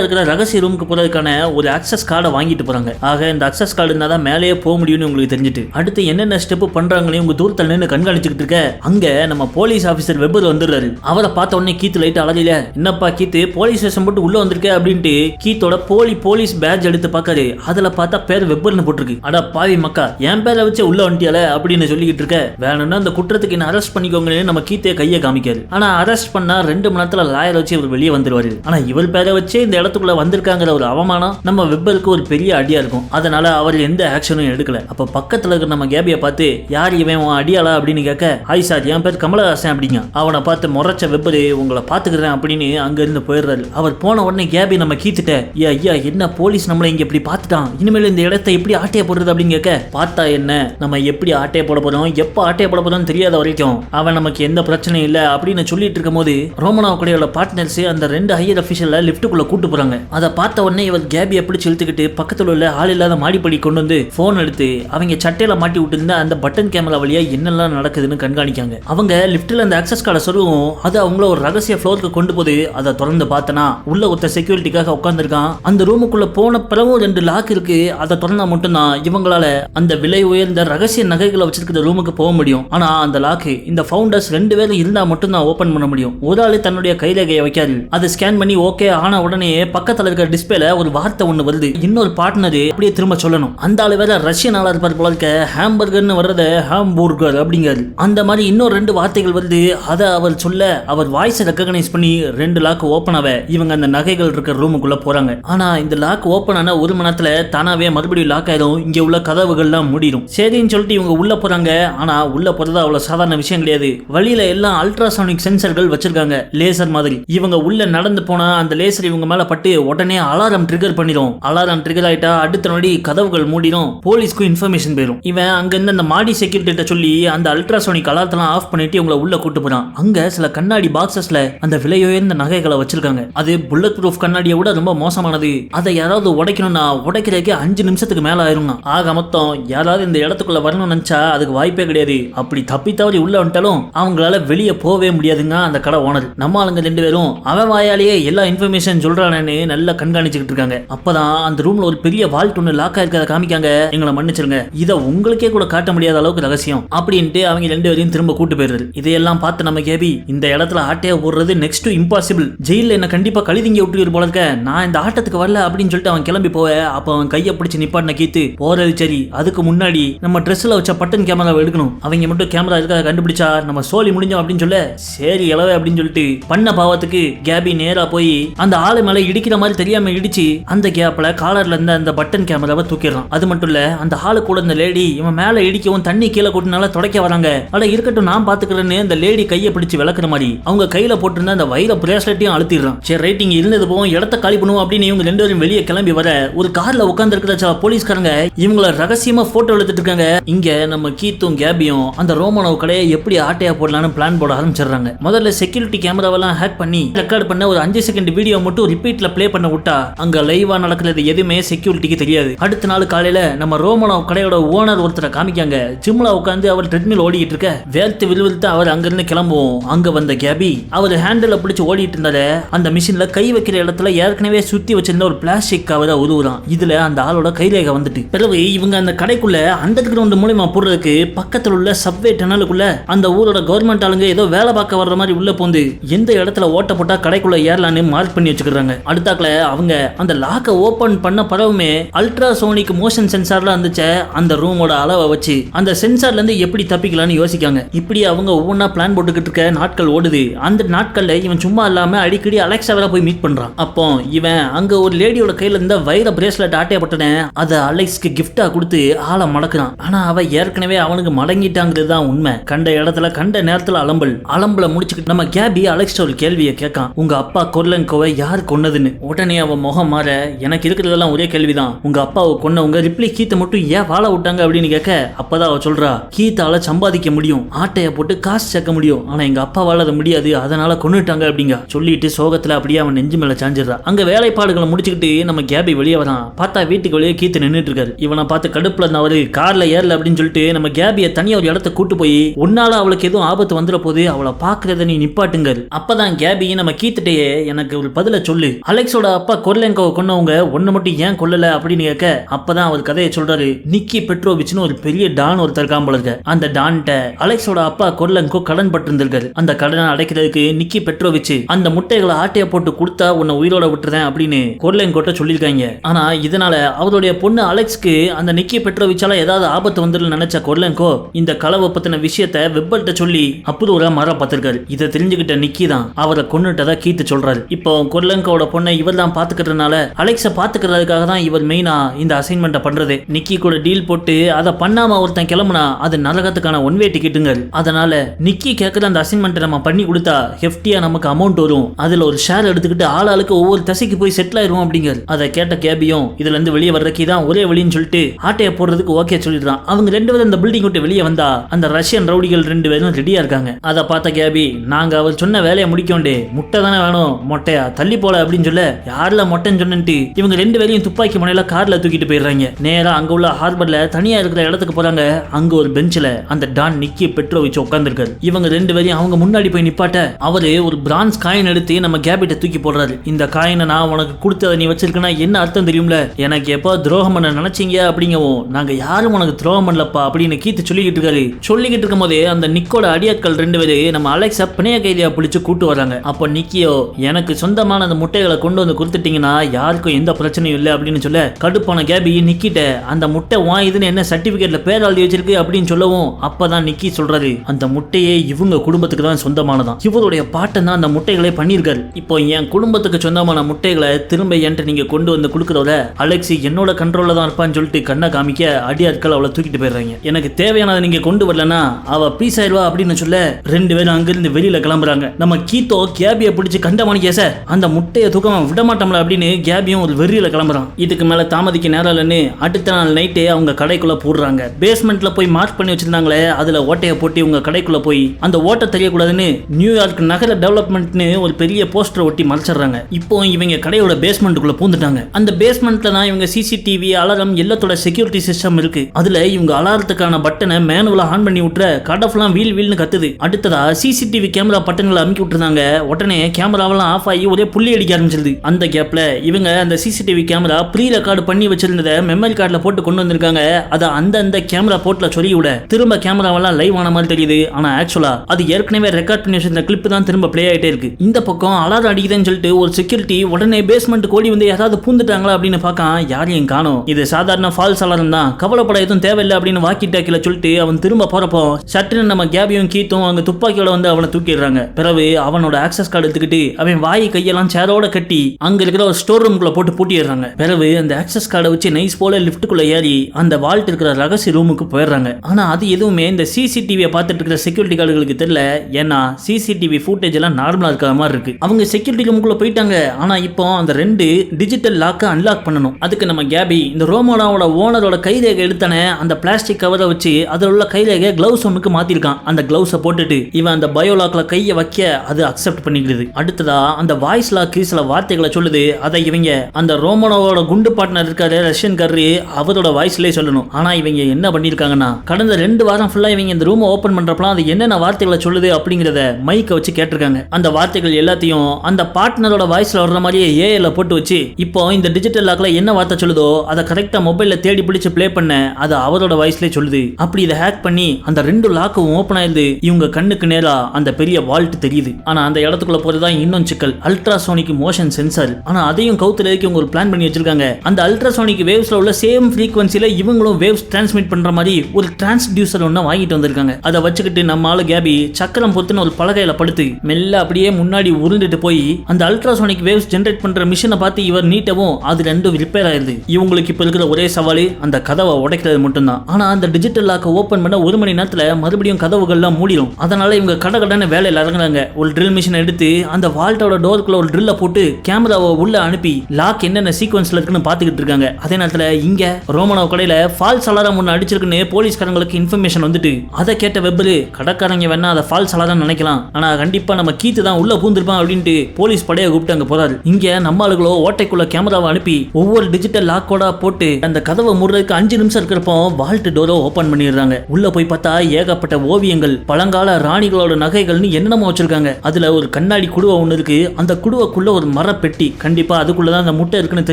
இருக்கிற ரகசிய ரூமுக்கு போறதுக்கான ஒரு அக்சஸ் கார்டை வாங்கிட்டு போறாங்க. ஆக இந்த அக்சஸ் கார்டு இருந்தா தான் மேலேயே போக முடியும்னு உங்களுக்கு தெரிஞ்சுட்டு. அடுத்து என்னென்ன ஸ்டெப் பண்றாங்களே உங்க தூரத்தில் நின்று கண்காணிச்சுக்கிட்டு இருக்க அங்க நம்ம போலீஸ் ஆபீசர் வெப்பர் வந்துடுறாரு. அவரை பார்த்த உடனே கீத்து லைட் அழகையில என்னப்பா கீத்து போலீஸ் ஸ்டேஷன் போட்டு உள்ள வந்திருக்க? அப்படின்ட்டு கீத்தோட போலி போலீஸ் பேட்ச் எடுத்து பார்க்காரு அதுல பார்த்தா பேர் வெப்பர்னு போட்டிருக்கு. அட பாவி மக்கா என் பேரை வச்சு உள்ள வந்துட்டியால? அப்படின்னு சொல்லிக்கிட்டு இருக்க. வேணும்னா அந்த குற்றத்துக்கு என்ன அரெஸ்ட் பண்ணிக்கோங்கன்னு நம்ம கீத்தே கையை காமிக்காரு. ஆனா அரெஸ்ட் பண்ணா ரெண்டு மணி நேரத்துல லாயர் வச்சு இவர் வெளியே வந்துருவாரு. ஆனா இவர் பேரை வச்சே இந்த இடத்துக்குள்ள வந்திருக்காங்கிற ஒரு அவமானம் நம்ம வெப்பருக்கு ஒரு பெரிய அடியா இருக்கும். அதனால அவர் எந்த ஆக்ஷனும் எடுக்கல. அப்ப பக்கத்துல இருக்கிற நம்ம கேபியை பார்த்து யார் இவன்? உன் அடியாளா? அப்படின்னு கேட்க ஹாய் சார் என் பேர் கமலஹாசன் அப்படிங்க. அவனை பார்த்து முறைச்ச வெப்பரு உங்களை பாத்துக்கிறேன் அப்படின்னு அங்க இருந்து போயிடுறாரு. அவர் போன உடனே கேபி நம்ம கீத்துட்ட ஏ ஐயா என்ன போலீஸ் நம்மளை இங்க இப்படி பார்த்துட்டான்? இனிமேல் இந்த இடத்தை எப்படி ஆட்டையை போடுறது? அப்படின்னு கேட்க பார்த்தா என்ன? நம்ம எப்படி ஆட்டையை போட போறோம்? எப்போ ஆட்டையை போட போறோம்னு தெரியாத வரைக்கும் அவன் நமக்கு எந்த பிரச்சனையும் இல்லை அப்படின்னு சொல்லிட்டு இருக்கும் போது ரோமனாவ் கடையோட பார்ட்னர்ஸ் அந்த ரெண்டு ஹையர் அஃபிஷியல லிஃப்ட்டுக்குள்ள கூட்டு போறாங்க. அதை பார்த்த உடனே இவர் கேபியை பிடிச்சு இழுத்துக்கிட்டு பக்கத்துல உள்ள ஆள் இல்லாத மாடிப்படி கொண்டு வந்து போன் எடுத்து அவங்க சட்டையில மாட்டி விட்டுருந்த அந்த பட்டன் கேமரா வழியா என்னெல்லாம் நடக்குதுன்னு கண்காணிக்காங்க. அவங்க லிஃப்ட்ல அந்த அக்சஸ் கார்டை சொல்லுவோம் அது அவங்கள ஒரு ரகசிய ஃப்ளோருக்கு கொண்டு போது அதை திறந்து பார்த்தனா உள்ள ஒருத்த செக்யூரிட்டிக்காக உட்காந்துருக்கான் அந்த ரூமுக்குள்ள போன பிறவும் ரெண்டு லாக் இருக்கு அதை திறந்தா மட்டும்தான் இவங்களால அந்த விலை உயர்ந்த ரகசிய நகைகளை வச்சிருக்கிற ரூமுக்கு போக முடியும். ஆனா அந்த லாக்கு இந்த ஃபவுண்டர்ஸ் ரெண்டு பேரும் இருந்தா மட்டும்தான் ஓபன் பண்ண முடியும். ஒரு ஆளு தன்னுடைய கைரேகையை வைக்காரு அதை ஸ்கேன் பண்ணி ஓகே ஆன உடனே பக்கத்துல இருக்கிற டிஸ்பிளேல ஒரு வார்த்தை ஒண்ணு வருது. இன்னொரு பார்ட்னர் அப்படியே திரும்ப சொல்லணும். அந்த ஆளு வேற ரஷ்யன் ஆளா இருப்பார் போல இருக்க. ஹாம்பர்கர்னு வர்றத ஹாம்பூர்கர் அப்படிங்காரு அந்த மாதிரி இன்னொரு ரெண்டு வார்த்தைகள் வருது. அதை அவர் சொல்ல அவர் வாய்ஸ் ரெக்கக்னைஸ் பண்ணி ரெண்டு லாக் ஓப்பன் ஆக இவங்க அந்த நகைகள் இருக்கிற ரூமுக்குள்ள போறாங்க. ஆனா இந்த லாக் ஓப்பன் ஆன ஒரு மணி நேரத்துல தானாவே மறுபடியும் லாக் ஆயிடும் இங்க உள்ள கதவுகள்லாம் முடிடும் சரின்னு சொல்லிட்டு இவங்க உள்ள போறாங்க. ஆனா உள்ள போறது அவ்வளவு சாதாரண விஷயம் கிடையாது. வழியில எல்லாம் அல்ட்ராசானிக் சென்சர்கள் வச்சிருக்காங்க. லேசர் மாதிரி. இவங்க உள்ள நடந்து போனா அந்த லேசர் இவங்க மேல பட்டு உடனே அலாரம் ட்ரிகர் பண்ணிடும் அலாரம் ட்ரிகர் ஆயிட்டா அடுத்த நொடி கதவுகள் மூடிடும் போலீஸ்க்கும் இன்ஃபர்மேஷன் போயிடும் இவன் அங்கிருந்து அந்த மாடி செக்யூரிட்டி சொல்லி அந்த அல்ட்ராசோனிக் அலாரத்தெல்லாம் ஆஃப் பண்ணிட்டு இவங்களை உள்ள கூட்டு போறான். அங்க சில கண்ணாடி பாக்ஸஸ்ல அந்த விலையுயர்ந்த நகைகளை வச்சிருக்காங்க. அது புல்லட் ப்ரூஃப் கண்ணாடியை விட ரொம்ப மோசமானது. அதை யாராவது உடைக்கணும்னா உடைக்கிறதுக்கு அஞ்சு நிமிஷத்துக்கு மேல ஆயிருங்க ஆக மொத்தம் யாராவது இந்த இடத்துக்குள்ள வரணும்னு நினைச்சா அதுக்கு வாய்ப்பே கிடையாது. அப்படி தப்பி தவறி உள்ள வந்துட்டாலும் அவங்களால வெளியே போகவே முடியாதுங்க அந்த கடை ஓனர் நம்ம ஆளுங்க ரெண்டு பேரும் அவன் வாயாலேயே எல்லா இன்ஃபர்மேஷன் சொல்றானு நல்லா கண்காணிச்சுக்கிட்டு இருக்காங்க. அப்பதான் அந்த ரூம்ல ஒரு பெரிய வால்ட் ஒன்று லாக் ஆயிருக்கிறத காமிக்காங்க. எங்களை மன்னிச்சிருங்க. இதை உங்களுக்கே கூட காட்ட முடியாத அளவுக்கு ரகசியம். அப்படின்ட்டு அவங்க ரெண்டு பேரையும் திரும்ப கூட்டு போயிருது இதையெல்லாம் பார்த்து நம்ம கேபி இந்த இடத்துல ஆட்டையா போடுறது நெக்ஸ்ட் இம்பாசிபிள் ஜெயில என்ன கண்டிப்பா கழுதிங்க விட்டு போல இருக்க நான் இந்த ஆட்டத்துக்கு வரல அப்படின்னு சொல்லிட்டு அவன் கிளம்பி போவ. அப்ப அவன் கையை பிடிச்சி நிப்பாட்டின கீத்து போறது சரி. அதுக்கு முன்னாடி நம்ம ட்ரெஸ்ல வச்ச பட்டன் கேமராவை எடுக்கணும். அவங்க மட்டும் கேமரா இருக்காத கண்டுபிடிச்சா நம்ம சோலி முடிஞ்சோம் அப்படின்னு சொல்ல சரி இளவே அப்படின்னு சொல்லிட்டு பண்ண பாவத்துக்கு கேபி நேரா போய் அந்த ஆளு மேல இடிக்கிற மாதிரி தெரியாம இடிச்சு அந்த கேப்ல காலர்ல இருந்த அந்த பட்டன் கேமராவை தூக்கிடுறான். அது மட்டும் இல்ல அந்த ஆளு கூட இந்த லேடி இவன் மேல இடிக்கவும் தண்ணி கீழே கூட்டினால துடைக்க வராங்க. அட இருக்கட்டும் நான் பாத்துக்கிறேன்னு அந்த லேடி கையை பிடிச்சு விளக்குற மாதிரி அவங்க கையில போட்டிருந்த அந்த வைர பிரேஸ்லெட்டையும் அழுத்திடுறான். சரி ரைட்டிங் இருந்தது போவோம் இடத்த காலி பண்ணுவோம் அப்படின்னு இவங்க ரெண்டு பேரும் வெளியே கிளம்பி வர ஒரு கார்ல உட்கார்ந்து இருக்கிற சில போலீஸ்காரங்க இவங்கள ரகசியமா போட்டோ எடுத்துட்டு இருக்காங்க. இங்க நம்ம கீத்தும் கேபியும் அந்த ரோமனோ கடையை எப்படி ஆட்டையா போடலாம்னு பிளான் போட ஆரம்பிச்சிடுறாங்க. முதல்ல செக்யூரிட்டி கேமராவெல்லாம் ஹேக் பண்ணி ரெக்கார்ட் பண்ண ஒரு அஞ்சு செகண்ட் வீடியோ மட்டும் ரிப்பீட்ல ப்ளே பண்ண விட்டா அங்க லைவா நடக்கிறது எதுவுமே செக்யூரிட்டிக்கு தெரியாது. அடுத்த நாள் காலையில நம்ம ரோமனோ கடையோட ஓனர் ஒருத்தரை காமிக்காங்க. ஜிம்ல உட்காந்து அவர் ட்ரெட்மில் ஓடிட்டு இருக்க. வேர்த்து விழுவிழுத்து அவர் அங்கிருந்து கிளம்புவோம். அங்க வந்த கேபி அவர் ஹேண்டில் பிடிச்சு ஓடிட்டு இருந்தால அந்த மிஷின்ல கை வைக்கிற இடத்துல ஏற்கனவே சுத்தி வச்சிருந்த ஒரு பிளாஸ்டிக் கவரை உருவுறான். இதுல அந்த ஆளோட கைரேகை வந்துட்டு. பிறகு இவங்க அந்த கடைக்குள்ள அண்டர் கிரவுண்ட் மூலியமா போடுறதுக்கு பக்கத்துல உள்ள சப்வே டனலுக்குள்ள அந்த ஊரோட கவர்மெண்ட் ஆளுங்க ஏதோ வேலை பார்க்க வர்ற மாதிரி உள்ள போந்து எந்த இடத்துல ஓட்ட போட்டா கடைக்குள்ள ஏறலான்னு மார்க் பண்ணி வச்சுக்கிறாங்க. அடுத்தாக்குல அவங்க அந்த லாக்கை ஓபன் பண்ண பரவுமே அல்ட்ரா சோனிக் மோஷன் சென்சார்லாம் இருந்துச்ச அந்த ரூமோட அளவை வச்சு. அந்த சென்சார்ல இருந்து எப்படி தப்பிக்கலாம்னு யோசிக்காங்க. இப்படி அவங்க ஒவ்வொன்றா பிளான் போட்டுக்கிட்டு இருக்க நாட்கள் ஓடுது. அந்த நாட்கள்ல இவன் சும்மா இல்லாம அடிக்கடி அலெக்சாவில போய் மீட் பண்றான். அப்போ இவன் அங்க ஒரு லேடியோட கையில இருந்த வைர பிரேஸ்லெட் ஆட்டையப்பட்டன அதை அலெக்ஸ்க்கு கிஃப்டா கொடுத்து ஆளை மடக்குறான். ஆனா அவ ஏற்கனவே அவனுக்கு மடங்கிட்டாங்கிறது தான் உண்மை. கண்ட இடத்துல கண்ட நேரத்துல அலம்பல். அலம்பல முடிச்சுக்கிட்டு நம்ம கேபி அலெக்ஸ்ட ஒரு கேள்வியை கேட்கான். உங்க அப்பா கொர்லங்கோவை யார் கொன்னதுன்னு. உடனே அவன் முகம் மாற எனக்கு இருக்கிறதெல்லாம் ஒரே கேள்விதான். உங்க அப்பாவை கொன்னவங்க ரிப்ளி கீத்தை மட்டும் ஏன் வாழ விட்டாங்க? அப்படின்னு கேட்க அப்பதான் அவ சொல்றா கீத்தால சம்பாதிக்க முடியும். ஆட்டைய போட்டு காசு சேர்க்க முடியும். ஆனா எங்க அப்பாவால அது முடியாது. அதனால கொன்னுட்டாங்க அப்படிங்க. சொல்லிட்டு சோகத்துல அப்படியே அவன் நெஞ்சு மேல சாஞ்சிடுறா. அங்க வேலைப்பாடுகளை முடிச்சுக்கிட்டு நம்ம கேபி வெளியே வரான். பார்த்தா வீட்டுக்கு வெளியே கீத்து நின்னுட்டு இருக்காரு இவனை பார்த்து கடுப்புல இருந்தவரு கார்ல ஏறல அப்படின்னு சொல்லிட்டு நம்ம கேபியை தனியா ஒரு இடத்த கூட்டு போய் உன்னால அவளுக்கு எதுவும் ஆபத்து வந்துட போது அவளை பாக்குறத நீ நிப்பாட்டுங்க அப்பதான் கேபி கேபி நம்ம கீத்துட்டே எனக்கு ஒரு பதில சொல்லு. அலெக்ஸோட அப்பா கொர்லெங்கோவை கொன்னவங்க ஒன்னு மட்டும் ஏன் கொல்லல அப்படின்னு கேட்க அப்பதான் அவர் கதையை சொல்றாரு. நிக்கி பெட்ரோவிச்னு ஒரு பெரிய டான் ஒருத்தர் காம்பல இருக்க. அந்த டான்ட்ட அலெக்ஸோட அப்பா கொர்லெங்கோ கடன் பட்டிருந்திருக்காரு. அந்த கடனை அடைக்கிறதுக்கு நிக்கி பெட்ரோவிச் அந்த முட்டைகளை ஆட்டைய போட்டு கொடுத்தா உன்னை உயிரோட விட்டுறேன் அப்படின்னு கொர்லெங்கோட்ட சொல்லியிருக்காங்க. ஆனா இதனால அவருடைய பொண்ணு அலெக்ஸ்க்கு அந்த நிக்கி பெட்ரோவிச்சால ஏதாவது ஆபத்து வந்துடும் நினைச்ச கொர்லெங்கோ இந்த கலவை பத்தின விஷயத்த வெப்பல்ட்ட சொல்லி அப்புறம் ஒரு மர பார்த்திருக்காரு. இதை தெரிஞ்சுக்கிட்ட நிக்கி தான் அவரை கொன்னுட்டதா கீத்து சொல்றாரு. இப்போ கொர்லங்கோட பொண்ணை இவர் தான் பாத்துக்கிறதுனால அலெக்ஸை பாத்துக்கிறதுக்காக தான் இவர் மெயினா இந்த அசைன்மெண்ட்டை பண்றது. நிக்கி கூட டீல் போட்டு அதை பண்ணாம ஒருத்தன் கிளம்புனா அது நரகத்துக்கான ஒன் வே டிக்கெட்டுங்க அதனால நிக்கி கேட்கற அந்த அசைன்மெண்ட்டை நம்ம பண்ணி கொடுத்தா ஹெஃப்டியா நமக்கு அமௌண்ட் வரும். அதுல ஒரு ஷேர் எடுத்துக்கிட்டு ஆள் ஆளுக்கு ஒவ்வொரு தசைக்கு போய் செட்டில் ஆயிரும் அப்படிங்கிறார் அதை கேட்ட கேபியும் இதுல இருந்து வெளியே வர்றதுக்கு தான் ஒரே வழின்னு சொல்லிட்டு ஆட்டையை போடுறதுக்கு ஓகே சொல்லிடுறான். அவங்க ரெண்டு பேரும் அந்த பில்டிங் விட்டு வெளியே வந்தா அந்த ரஷ்யன் ரவுடிகள் ரெண்டு பேரும் ரெடியா இருக்காங்க. அதை பார்த்த கேபி நாங்க அவர் சொன்ன வேலையை முடிக்கோண்டே முட்டை தானே வேணும் மொட்டையா? தள்ளி போல அப்படின்னு சொல்ல யாருல மொட்டைன்னு சொன்னன்ட்டு இவங்க ரெண்டு பேரையும் துப்பாக்கி முனையில கார்ல தூக்கிட்டு போயிடுறாங்க. நேரா அங்க உள்ள ஹார்பர்ல தனியா இருக்கிற இடத்துக்கு போறாங்க. அங்க ஒரு பெஞ்சில அந்த டான் நிக்கி பெட்ரோ வச்சு உட்காந்துருக்காரு இவங்க ரெண்டு பேரையும் அவங்க முன்னாடி போய் நிப்பாட்ட அவரு ஒரு பிரான்ஸ் காயின் எடுத்து நம்ம கேபிட்ட தூக்கி போடுறாரு. இந்த காயினை நான் உனக்கு கொடுத்ததை நீ வச்சிருக்கனா என்ன அர்த்தம் தெரியும்ல? எனக்கு எப்போ துரோகம் பண்ண நினைச்சீங்க அப்படிங்கவும் நாங்க யாரும் உனக்கு துரோகம் பண்ணலப்பா அப்படின்னு கீத்து சொல்லிக்கிட்டு இருக்காரு. சொல்லிக்கிட்டு இருக்கும் போதே அந்த நிக்கோட அடியாட்கள் ரெண்டு பேரு நம்ம அலெக்ஸா பிணைய கைதியா பிடிச்சு கூட்டு வராங்க அப்போ நிக்கியோ எனக்கு சொந்தமான அந்த முட்டைகளை கொண்டு வந்து கொடுத்துட்டீங்கன்னா யாருக்கும் எந்த பிரச்சனையும் இல்லை அப்படின்னு சொல்ல கடுப்பான கேபி நிக்கிட்ட அந்த முட்டை வா இதுன்னு என்ன சர்டிபிகேட்ல பேர் எழுதி வச்சிருக்கு அப்படின்னு சொல்லவும் அப்பதான் நிக்கி சொல்றாரு. அந்த முட்டையே இவங்க குடும்பத்துக்கு தான் சொந்தமானதான். இவருடைய பாட்டன் தான் அந்த முட்டைகளை பண்ணியிருக்காரு. இப்போ என் குடும்பத்துக்கு சொந்தமான முட்டைகளை திரும்ப என்கிட்ட நீங்க கொண்டு வந்து கொடுக்குறத அலெக்சி என்னோட கண்ட்ரோல்ல தான் இருப்பான்னு சொல்லிட்டு கண்ணை காமிக்க அடியாட்கள் அவளை தூக்கிட்டு போயிடுறாங்க. எனக்கு தேவையானதை நீங்க கொண்டு வரலன்னா அவ பீஸ் ஆயிடுவா அப்படின்னு சொல்ல ரெண்டு பேரும் அங்கிருந்து வெளியில கிளம்புறாங்க. நம்ம கீத்தோ கேபியை பிடிச்சி கண்டமானிக்க சார் அந்த முட்டையை தூக்கம் விட மாட்டோம்ல அப்படின்னு கேபியும் ஒரு வெறியில கிளம்புறான். இதுக்கு மேல தாமதிக்க நேரம் இல்லைன்னு அடுத்த நாள் நைட்டே அவங்க கடைக்குள்ள போடுறாங்க. பேஸ்மெண்ட்ல போய் மார்க் பண்ணி வச்சிருந்தாங்களே அதுல ஓட்டையை போட்டு உங்க கடைக்குள்ள போய் அந்த ஓட்டை தெரியக்கூடாதுன்னு நியூயார்க் நகர டெவலப்மெண்ட்னு ஒரு பெரிய போஸ்டர் ஒட்டி மறைச்சிடுறாங்க. இப்போ இவங்க கடையோட பேஸ்மெண்ட்டுக்குள்ள பூந்துட்டாங்க. அந்த பேஸ்மெண்ட்ல தான் இவங்க சிசிடிவி அலாரம் எல்லாத்தோட செக்யூரிட்டி சிஸ்டம் இருக்கு. அதுல இவங்க அலாரத்துக்கான பட்டனை மேனுவலா ஆன் பண்ணி விட்டுற கட் வீல் வீல்னு கத்துது. அடுத்ததா சிசிடிவி கேமரா பட்டன்களை அமுக்கி விட்டுருந்தாங்க. உடனே கேமராவெல்லாம் ஆஃப் ஆகி ஒரே புள்ளி அடிக்க ஆரம்பிச்சிருது. அந்த கேப்ல இவங்க அந்த சிசிடிவி கேமரா ப்ரீ ரெக்கார்டு பண்ணி வச்சிருந்ததை மெமரி கார்டில் போட்டு கொண்டு வந்திருக்காங்க. அதை அந்த அந்த கேமரா போட்டில் சொல்லி விட திரும்ப கேமராவெல்லாம் லைவ் ஆன மாதிரி தெரியுது. ஆனால் ஆக்சுவலா அது ஏற்கனவே ரெக்கார்ட் பண்ணி வச்சிருந்த கிளிப் தான் திரும்ப ப்ளே ஆகிட்டே இருக்கு. இந்த பக்கம் அலாரம் அடிக்குதுன்னு சொல்லிட்டு ஒரு செக்யூரிட்டி உடனே பேஸ்மெண்ட் கோடி வந்து யாராவது பூந்துட்டாங்களா அப்படின்னு பார்க்க யாரையும் காணோம். இது சாதாரண ஃபால்ஸ் அலாரம் தான். கவலைப்பட எதுவும் தேவையில்லை அப்படின்னு வாக்கி டாக்கில சொல்லிட்டு அவன் திரும்ப போறப்போ சட்டுன்னு நம்ம கேபியும் கீத்தும் அங்க துப்பாக்கியோட வந்து அவனை தூக்கிடுறாங்க. பிறகு அவனோட ஆக்சஸ் கார்டு எடுத்துக்கிட்டு அவன் வாய் கையெல்லாம் சேரோட கட்டி அங்க இருக்கிற ஒரு ஸ்டோர் ரூம்குள்ள போட்டு பூட்டிடுறாங்க. பிறகு அந்த ஆக்சஸ் கார்டை வச்சு நைஸ் போல லிஃப்ட்டுக்குள்ள ஏறி அந்த வால்ட் இருக்கிற ரகசிய ரூமுக்கு போயிடுறாங்க. ஆனா அது எதுவுமே இந்த சிசிடிவியை பார்த்துட்டு இருக்கிற செக்யூரிட்டி கார்டுகளுக்கு தெரியல. ஏன்னா சிசிடிவி ஃபுட்டேஜ் எல்லாம் நார்மலா இருக்கிற மாதிரி இருக்கு. அவங்க செக்யூரிட்டி ரூமுக்குள்ள போயிட்டாங்க. ஆனா இப்போ அந்த ரெண்டு டிஜிட்டல் லாக்கை அன்லாக் பண்ணணும். அதுக்கு நம்ம கேபி இந்த ரோமோனாவோட ஓனரோட கைரேகை எடுத்தானே அந்த பிளாஸ்டிக் கவரை வச்சு அதில் உள்ள கைரேகை கிளவுஸ் ஒன்றுக்கு மாத்திருக்கான். அந்த கிளவுஸை போட்டுட்டு இவன் அந்த பயோலாக்ல கையை வைக்க அது அக்செப்ட் பண்ணிக்கிறது அடுத்ததா அந்த வாய்ஸ் லாக்கு சில வார்த்தைகளை சொல்லுது. அதை இவங்க அந்த ரோமனோவோட குண்டு பார்ட்னர் இருக்காரு ரஷ்யன் கர்ரி அவரோட வாய்ஸ்லேயே சொல்லணும். ஆனா இவங்க என்ன பண்ணிருக்காங்கன்னா கடந்த ரெண்டு வாரம் ஃபுல்லா இவங்க இந்த ரூமை ஓபன் பண்றப்பலாம் அது என்னென்ன வார்த்தைகளை சொல்லுது அப்படிங்கிறத மைக்கை வச்சு கேட்டிருக்காங்க. அந்த வார்த்தைகள் எல்லாத்தையும் அந்த பார்ட்னரோட வாய்ஸ்ல வர்ற மாதிரியே ஏஐல போட்டு வச்சு இப்போ இந்த டிஜிட்டல் லாக்ல என்ன வார்த்தை சொல்லுதோ அதை கரெக்டா மொபைல்ல தேடி பிடிச்சு ப்ளே பண்ண அது அவரோட வாய்ஸ்லயே சொல்லுது. அப்படி இதை ஹேக் பண்ணி அந்த ரெண்டு லாக்கும் ஓப்பன் ஆயிருது. இவங்க கண்ணுக்கு நேரா அந்த பெரிய வால்ட் தெரியுது. ஆனா அந்த இடத்துக்குள்ள போறதுதான் இன்னும் சிக்கல். அல்ட்ராசோனிக் மோஷன் சென்சார் ஆனா அதையும் கவுத்துறதுக்கு இவங்க ஒரு பிளான் பண்ணி வச்சிருக்காங்க. அந்த அல்ட்ராசோனிக் வேவ்ஸ்ல உள்ள சேம் ஃப்ரீக்வன்சில இவங்களும் வேவ்ஸ் டிரான்ஸ்மிட் பண்ற மாதிரி ஒரு டிரான்ஸ்டியூசர் ஒன்று வாங்கிட்டு வந்திருக்காங்க. அதை வச்சுக்கிட்டு நம்ம ஆளு கேபி சக்கரம் பொத்துன்னு ஒரு பலகையில படுத்து மெல்ல அப்படியே முன்னாடி உருண்டுட்டு போய் அந்த அல்ட்ராசோனிக் வேவ்ஸ் ஜென்ரேட் பண்ற மிஷினை பார்த்து இவர் நீட்டவும் அது ரெண்டும் ரிப்பேர் ஆயிருது. இவங்களுக்கு இப்ப இருக்கிற ஒரே சவால் அந்த கதவை உடைக்கிறது மட்டும்தான். ஆனா அந்த டிஜிட்டல் லாக்கை ஓபன் பண்ண ஒரு மணி நேரத்துல மறுபடியும் கதவுகள்லாம் மூடிடும் அதனால இவங்க கட கடன்னு வேலையில் இறங்குறாங்க. ஒரு ட்ரில் மிஷின் எடுத்து அந்த வால்ட்டோட டோருக்குள்ள ஒரு ட்ரில்லை போட்டு கேமராவை உள்ள அனுப்பி லாக் என்னென்ன சீக்வன்ஸ்ல இருக்குன்னு பார்த்துக்கிட்டு இருக்காங்க. அதே நேரத்துல இங்க ரோமனோ கடையில ஃபால்ஸ் அலாரம் ஒன்று அடிச்சிருக்குன்னு போலீஸ்காரங்களுக்கு இன்ஃபர்மேஷன் வந்துட்டு அதை கேட்ட வெப்பரு கடைக்காரங்க வேணா அதை ஃபால்ஸ் அலாரம் நினைக்கலாம். ஆனா கண்டிப்பா நம்ம கீத்து தான் உள்ள பூந்திருப்பான் அப்படின்ட்டு போலீஸ் படையை கூப்பிட்டு அங்க போறாரு. இங்க நம்ம ஆளுகளோ ஓட்டைக்குள்ள கேமராவை அனுப்பி ஒவ்வொரு டிஜிட்டல் லாக்கோட போட்டு அந்த கதவை மூடுறதுக்கு அஞ்சு நிமிஷம் இருக்கிறப்போ வால்ட் டோரை ஓபன் பண்ணிடுறாங்க. உள்ள போய் பார்த்தா ஏகப்பட்ட ஓவியங்கள் பழங்கால ராணிகளோட நகைகள்னு என்னென்னமோ வச்சிருக்காங்க. அதுல ஒரு ஒரு கண்ணாடி குடுவை ஒன்று இருக்கு. அந்த குடுவைக்குள்ள ஒரு மரப்பெட்டி கண்டிப்பா அதுக்குள்ளதான் அந்த முட்டை இருக்குன்னு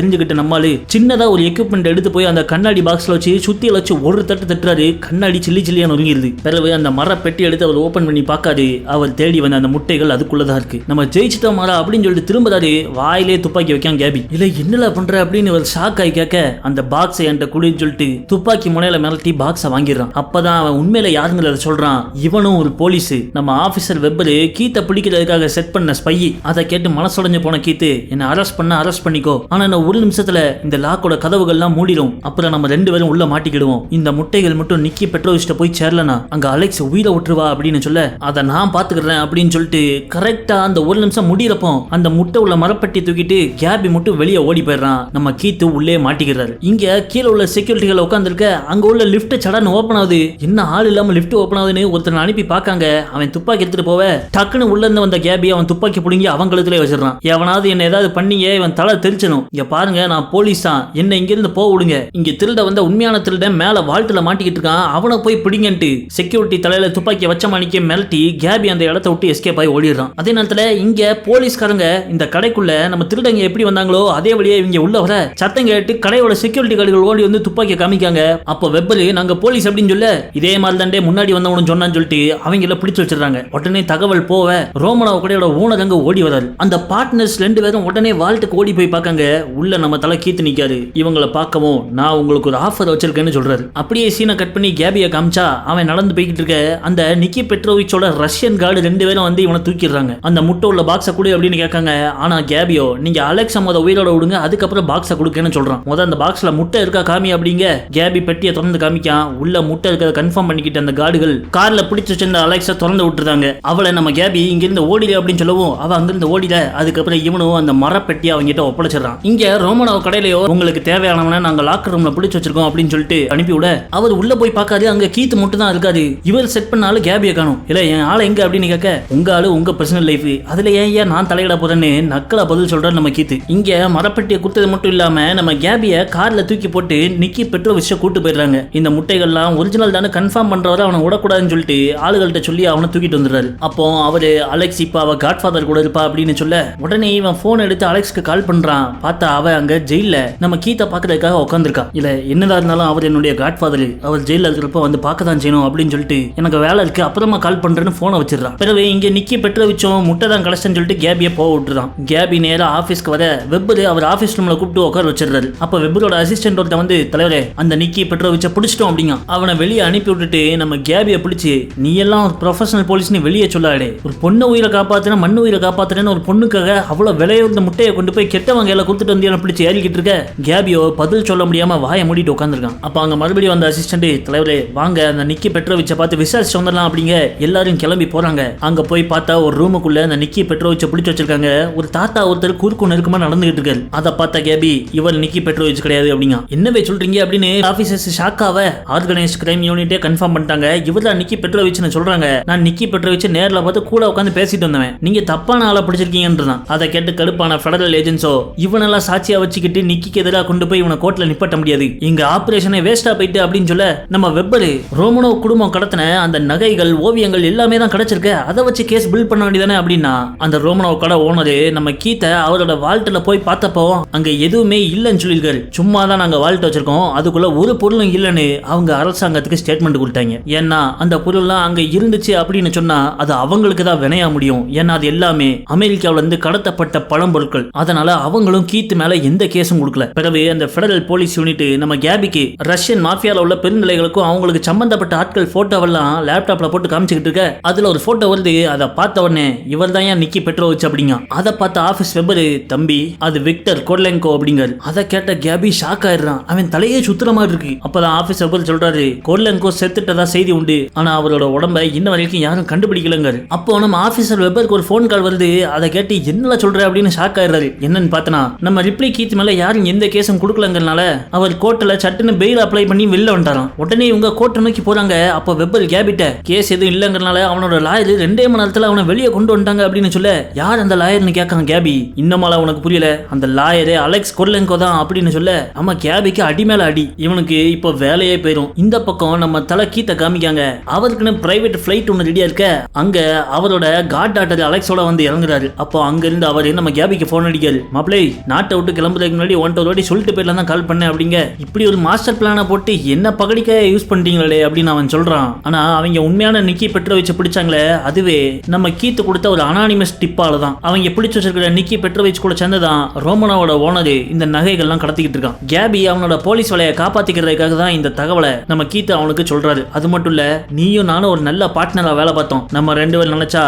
தெரிஞ்சுக்கிட்டு நம்மளால சின்னதா ஒரு எக்யூப்மெண்ட் எடுத்து போய் அந்த கண்ணாடி பாக்ஸ்ல வச்சு சுத்தி வச்சு ஒரு தட்டு தட்டுறாரு. கண்ணாடி சில்லி சில்லியா நொறுங்கிருது. பிறகு அந்த மரப்பெட்டி எடுத்து அவர் ஓபன் பண்ணி பார்க்காரு அவர் தேடி வந்த அந்த முட்டைகள் அதுக்குள்ளதான் இருக்கு. நம்ம ஜெயிச்சிட்டோம் மாறா அப்படின்னு சொல்லிட்டு திரும்பதாரு வாயிலே துப்பாக்கி வைக்கான் கேபி. இல்ல என்னல பண்ற? அப்படின்னு ஒரு ஷாக் ஆகி கேட்க அந்த பாக்ஸை என்கிட்ட குடின்னு சொல்லிட்டு துப்பாக்கி முனையில மிரட்டி பாக்ஸை வாங்கிடுறான். அப்பதான் அவன் உண்மையில யாருங்கிறத சொல்றான். இவனும் ஒரு போலீஸ் நம்ம ஆபீசர் வெப்பரு கீத்தை பிடிக்கிறதுக்காக செட் பண்ண ஸ்பை அதை கேட்டு மனசுடைஞ்சு போன கீத்து என்னை அரெஸ்ட் பண்ண அரெஸ்ட் பண்ணிக்கோ. ஆனா நான் ஒரு நிமிஷத்துல இந்த லாக்கோட கதவுகள்லாம் மூடிடும் அப்புறம் நம்ம ரெண்டு பேரும் உள்ள மாட்டிக்கிடுவோம். இந்த முட்டைகள் மட்டும் நிக்கி பெட்ரோவிஸ்ட போய் சேரலனா அங்க அலெக்ஸ் உயிரை விட்டுருவா அப்படின்னு சொல்ல அதை நான் பாத்துக்கிறேன் அப்படின்னு சொல்லிட்டு கரெக்டா அந்த ஒரு நிமிஷம் முடியிறப்போ அந்த முட்டை உள்ள மரப்பட்டி தூக்கிட்டு கேபி மட்டும் வெளியே ஓடி போயிடுறான். நம்ம கீத்து உள்ளே மாட்டிக்கிறாரு. இங்க கீழே உள்ள செக்யூரிட்டிகள் உட்காந்துருக்க அங்க உள்ள லிஃப்ட் சடன்னு ஓப்பன் ஆகுது. என்ன ஆள் இல்லாம லிஃப்ட் ஓப்பன் ஆகுதுன்னு ஒருத்தர் அனுப்பி பார்க்காங்க. அவன் துப்பாக்கி எடுத்துட்டு போவ. டக்குன்னு உள்ள இருந்து வந்த கேபி அவன் துப்பாக்கி பிடுங்கி அவன் கழுத்துல வச்சிடறான். எவனாவது என்ன ஏதாவது பண்ணிங்க இவன் தலை தெரிச்சணும் இங்க பாருங்க நான் போலீஸ் தான். என்ன இங்கிருந்து போக விடுங்க. இங்க திருட வந்த உண்மையான திருடன் மேல வாழ்த்துல மாட்டிக்கிட்டு இருக்கான். அவனை போய் பிடிங்கன்ட்டு செக்யூரிட்டி தலையில துப்பாக்கி வச்ச மணிக்கு மிரட்டி கேபி அந்த இடத்த விட்டு எஸ்கேப் ஆகி ஓடிடுறான். அதே நேரத்துல இங்க போலீஸ்காரங்க இந்த கடைக்குள்ள நம்ம திருடங்க எப்படி வந்தாங்களோ அதே வழியே இவங்க உள்ள வர சத்தம் கேட்டு கடையோட செக்யூரிட்டி கார்டுகள் ஓடி வந்து துப்பாக்கி காமிக்காங்க. அப்போ வெப்பரு நாங்க போலீஸ் அப்படின்னு சொல்ல இதே மாதிரி தாண்டே முன்னாடி வந்தவனு சொன்னான்னு சொல்லிட்டு அவங்கள பிடிச்சு வச்சிடறாங்க. உடனே தகவல் போவ. ரோமனோ கடையோட ஓனர் ஓடி வராரு அந்த பார்ட்னர்ஸ் ரெண்டு பேரும் உடனே வாழ்த்துக்கு ஓடி போய் பார்க்காங்க. உள்ள நம்ம தலை கீத்து நிக்காரு இவங்கள பார்க்கவும் நான் உங்களுக்கு ஒரு ஆஃபர் வச்சிருக்கேன்னு சொல்றாரு. அப்படியே சீனை கட் பண்ணி கேபியை காமிச்சா அவன் நடந்து போய்கிட்டு இருக்க அந்த நிக்கி பெட்ரோவிச்சோட ரஷ்யன் கார்டு ரெண்டு பேரும் வந்து இவனை தூக்கிடுறாங்க. அந்த முட்டை உள்ள பாக்ஸை கொடு அப்படின்னு கேட்காங்க. ஆனா கேபியோ நீங்க அலெக்ஸ் முத உயிரோட விடுங்க அதுக்கப்புறம் பாக்ஸை கொடுக்கன்னு சொல்றான். முத அந்த பாக்ஸ்ல முட்டை இருக்கா காமி அப்படிங்க. கேபி பெட்டியை திறந்து காமிக்கான். உள்ள முட்டை இருக்கிறத கன்ஃபார்ம் பண்ணிக்கிட்டு அந்த கார்டுகள் கார்ல பிடிச்சு வச்சிருந்த அலெக்ஸை திறந்து விட்டுருந்தாங்க அவளை நம்ம கேபி இங்கிருந்து ஓடி அப்படின்னு சொல்லவும் அவன் அங்கிருந்து ஓடிட அதுக்கப்புறம் இவனும் அந்த மரப்பெட்டியை அவங்ககிட்ட ஒப்படைச்சிடறான். இங்க ரோமனோ கடையிலயோ உங்களுக்கு தேவையானவனை நாங்க லாக்கர் ரூம்ல பிடிச்சி வச்சிருக்கோம் அப்படின்னு சொல்லிட்டு அனுப்பிவிட அவர் உள்ள போய் பார்க்காரு அங்க கீத்து மட்டும் தான் இருக்காது. இவர் செட் பண்ணாலும் கேபியை காணும். இல்ல என் ஆளை எங்க? அப்படின்னு கேட்க உங்க ஆளு உங்க பர்சனல் லைஃப் அதுல ஏன் ஏன் நான் தலையிட போறேன்னு நக்கலை பதில் சொல்றாரு நம்ம கீத்து. இங்க மரப்பெட்டியை கொடுத்தது மட்டும் இல்லாம நம்ம கேபிய கார்ல தூக்கி போட்டு நிக்கி பெட்ரோல் விஷயம் கூட்டு போயிடுறாங்க. இந்த முட்டைகள்லாம் ஒரிஜினல் தானே கன்ஃபார்ம் பண்றவரை அவனை விடக்கூடாதுன்னு சொல்லிட்டு ஆளுகள்கிட்ட சொல்லி அவனை தூக்கிட்டு வந்துடுறாரு. அப்போ அவரு அலெக்ஸி இப்போ அவ காட்ஃபாதர் கூட இருப்பா அப்படின்னு சொல்ல உடனே இவன் போன் எடுத்து அலெக்ஸ்க்கு கால் பண்றான். பார்த்தா அவ அங்க ஜெயில நம்ம கீத்தை பாக்குறதுக்காக உட்காந்துருக்கான் இல்ல என்னதா இருந்தாலும் அவர் என்னுடைய காட்ஃபாதர் அவர் ஜெயில இருக்கிறப்ப வந்து பார்க்க தான் செய்யணும் அப்படின்னு சொல்லிட்டு எனக்கு வேலை இருக்கு அப்புறமா கால் பண்றேன்னு போனை வச்சிடறான். பிறகு இங்க நிக்கி பெட்ரோவிச்சோம் முட்டை தான் கலெக்ஷன் சொல்லிட்டு கேபியை போக விட்டுறான். கேபி நேரா ஆபீஸ்க்கு வர வெப்பரு அவர் ஆபீஸ் ரூம்ல கூப்பிட்டு உட்கார வச்சிடுறாரு. அப்ப வெப்பரோட அசிஸ்டன்ட் ஒருத்த வந்து தலைவரே அந்த நிக்கி பெட்ரோவிச்ச பிடிச்சிட்டோம் அப்படிங்க அவனை வெளியே அனுப்பி விட்டுட்டு நம்ம கேபியை பிடிச்சி நீ எல்லாம் ஒரு ப்ரொஃபஷனல் போலீஸ்னு வெளியே சொல்லாடே ஒரு பொண்ணு உயிரை காப்பாத்துன மண்ணு உயிரை காப்பாத்துறேன்னு ஒரு பொண்ணுக்காக அவ்வளோ விலையுந்த முட்டையை கொண்டு போய் கெட்டவங்க எல்லாம் கொடுத்துட்டு வந்து என்ன பிடிச்சி ஏறிக்கிட்டு இருக்க கேபியோ பதில் சொல்ல முடியாமல் வாயை மூடிட்டு உட்காந்துருக்கான் அப்போ அங்கே மறுபடியும் வந்த அசிஸ்டண்ட் தலைவரே வாங்க அந்த நிக்கி பெட்ரோவிச்சை பார்த்து விசாரிச்சு வந்துடலாம் அப்படிங்க. எல்லாரும் கிளம்பி போறாங்க. அங்க போய் பார்த்தா ஒரு ரூமுக்குள்ள அந்த நிக்கி பெட்ரோவிச்சை பிடிச்சி வச்சிருக்காங்க. ஒரு தாத்தா ஒருத்தர் குறுக்கு நெருக்கமா நடந்துகிட்டு இருக்காரு. அதை பார்த்தா கேபி இவர் நிக்கி பெட்ரோவிச் கிடையாது அப்படிங்க. என்னவே சொல்றீங்க? அப்படின்னு ஆபீசர்ஸ் ஷாக்காவ ஆர்கனைஸ்ட் கிரைம் யூனிட்டே கன்ஃபார்ம் பண்ணிட்டாங்க. இவர் தான் நிக்கி பெட்ரோவிச்னு சொல்றாங்க. நான் நிக்கி பெட்ரோவிச் நேரில் பார்த்து கூட உட்காந்து பேசிட்டு வந்தவன் நீங்க தப்பான ஆளை பிடிச்சிருக்கீங்கன்றதான். அதை கேட்டு கடுப்பான ஃபெடரல் ஏஜென்ட்ஸோ இவனெல்லாம் சாட்சியா வச்சுக்கிட்டு நிக்கிக்கு எதிராக கொண்டு போய் இவனை கோர்ட்ல நிப்பட்ட முடியாது. இங்க ஆபரேஷனே வேஸ்டா போயிட்டு அப்படின்னு சொல்ல நம்ம வெப்பரு ரோமனோ குடும்பம் கடத்தின அந்த நகைகள் ஓவியங்கள் எல்லாமே தான் கிடைச்சிருக்கு. அதை வச்சு கேஸ் பில்ட் பண்ண வேண்டியதானே அப்படின்னா அந்த ரோமனோ கடை ஓனரு நம்ம கீத்தை அவரோட வால்ட்டில் போய் பார்த்தப்போ அங்க எதுவுமே இல்லைன்னு சொல்லியிருக்காரு. சும்மா தான் நாங்க வால்ட் வச்சிருக்கோம். அதுக்குள்ள ஒரு பொருளும் இல்லைன்னு அவங்க அரசாங்கத்துக்கு ஸ்டேட்மெண்ட் கொடுத்தாங்க ஏன்னா அந்த பொருள்லாம் அங்க இருந்துச்சு அப்படின்னு சொன்னா அது அவங்களுக்கு தான் வினையா முடியும். ஏன்னா அது எல்லாமே அமெரிக்காவுல இருந்து கடத்தப்பட்ட பழம்பொருட்கள். அதனால அவங்களும் கீத்து மேல எந்த கேஸும் கொடுக்கல. பிறகு அந்த பெடரல் போலீஸ் யூனிட் நம்ம கேபிக்கு ரஷ்யன் மாஃபியால உள்ள பெருநிலைகளுக்கும் அவங்களுக்கு சம்பந்தப்பட்ட ஆட்கள் போட்டோவெல்லாம் லேப்டாப்ல போட்டு காமிச்சுக்கிட்டு இருக்க. அதுல ஒரு போட்டோ வருது அதை பார்த்த உடனே இவர் தான் ஏன் நிக்கி பெட்ரோவிச் அப்படிங்க. அதை பார்த்த ஆபீஸ் வெப்பரு தம்பி அது விக்டர் கோர்லெங்கோ அப்படிங்கிறது அதை கேட்ட கேபி ஷாக் ஆயிடுறான். அவன் தலையே சுத்துற மாதிரி இருக்கு. அப்பதான் ஆபீஸ் வெப்பர் சொல்றாரு கோர்லெங்கோ செத்துட்டதா செய்தி உண்டு. ஆனா அவரோட உடம்ப இன்ன வரைக்கும் யாரும் கண்டுபிடிக்கலங்காரு அப்போ நம்ம ஆபீசர் வெப்பருக்கு ஒரு ஃபோன் கால் வருது அதை கேட்டு என்ன சொல்ற அப்படின்னு ஷாக் ஆயிடுறாரு. என்னன்னு பார்த்தனா நம்ம ரிப்ளை கீத் மேல யாரும் எந்த கேஸும் கொடுக்கலங்கிறனால அவர் கோர்ட்டில் சட்டுன்னு பெயில் அப்ளை பண்ணி வெளில வந்துட்டாராம். உடனே இவங்க கோர்ட்டை நோக்கி போறாங்க. அப்போ வெப்பர் கேபிட்ட கேஸ் எதுவும் இல்லைங்கிறனால அவனோட லாயர் ரெண்டே மணி நேரத்தில் அவனை வெளியே கொண்டு வந்துட்டாங்க அப்படின்னு சொல்ல யார் அந்த லாயர்னு கேட்கான் கேபி. இன்னமால உனக்கு புரியல. அந்த லாயரு அலெக்ஸ் கொர்லெங்கோ தான் அப்படின்னு சொல்ல நம்ம கேபிக்கு அடி மேல அடி. இவனுக்கு இப்போ வேலையே போயிடும் இந்த பக்கம் நம்ம தலை கீத்த காமிக்காங்க. அவருக்குன்னு பிரைவேட் ஃபிளைட் ஒன்று ரெடியா இருக்க. அங்க அவரோட காட் டாக்டர் அலெக்ஸோட வந்து இறங்குறாரு. அப்போ அங்கிருந்து அவர் நம்ம கேபிக்கு ஃபோன் அடிக்காரு மாப்பிளை நாட்டை விட்டு கிளம்புறதுக்கு முன்னாடி ஒன்ட்ட ஒரு வாட்டி சொல்லிட்டு போயிடலாம் தான் கால் பண்ணேன் அப்படிங்க. இப்படி ஒரு மாஸ்டர் பிளானை போட்டு என்ன பகடிக்க யூஸ் பண்றீங்களே அப்படின்னு அவன் சொல்றான். ஆனா அவங்க உண்மையான நிக்கி பெட்ரோ வச்சு பிடிச்சாங்களே அதுவே நம்ம கீத்து கொடுத்த ஒரு அனானிமஸ் டிப்பால தான். அவங்க பிடிச்சு வச்சிருக்கிற நிக்கி பெட்ரோவிச் கூட சேர்ந்துதான் ரோமனாவோட ஓனர் இந்த நகைகள்லாம் கடத்திக்கிட்டு இருக்கான். கேபி அவனோட போலீஸ் வேலையை காப்பாத்திக்கிறதுக்காக தான் இந்த தகவலை நம்ம கீத்து அவனுக்கு சொல்றாரு. அது மட்டும் இல்ல நீயும் நானும் ஒரு நல்ல பார்ட்னரா வேலை பார்த்தோம். நம்ம ரெண்டு பேரும் நினைச்சா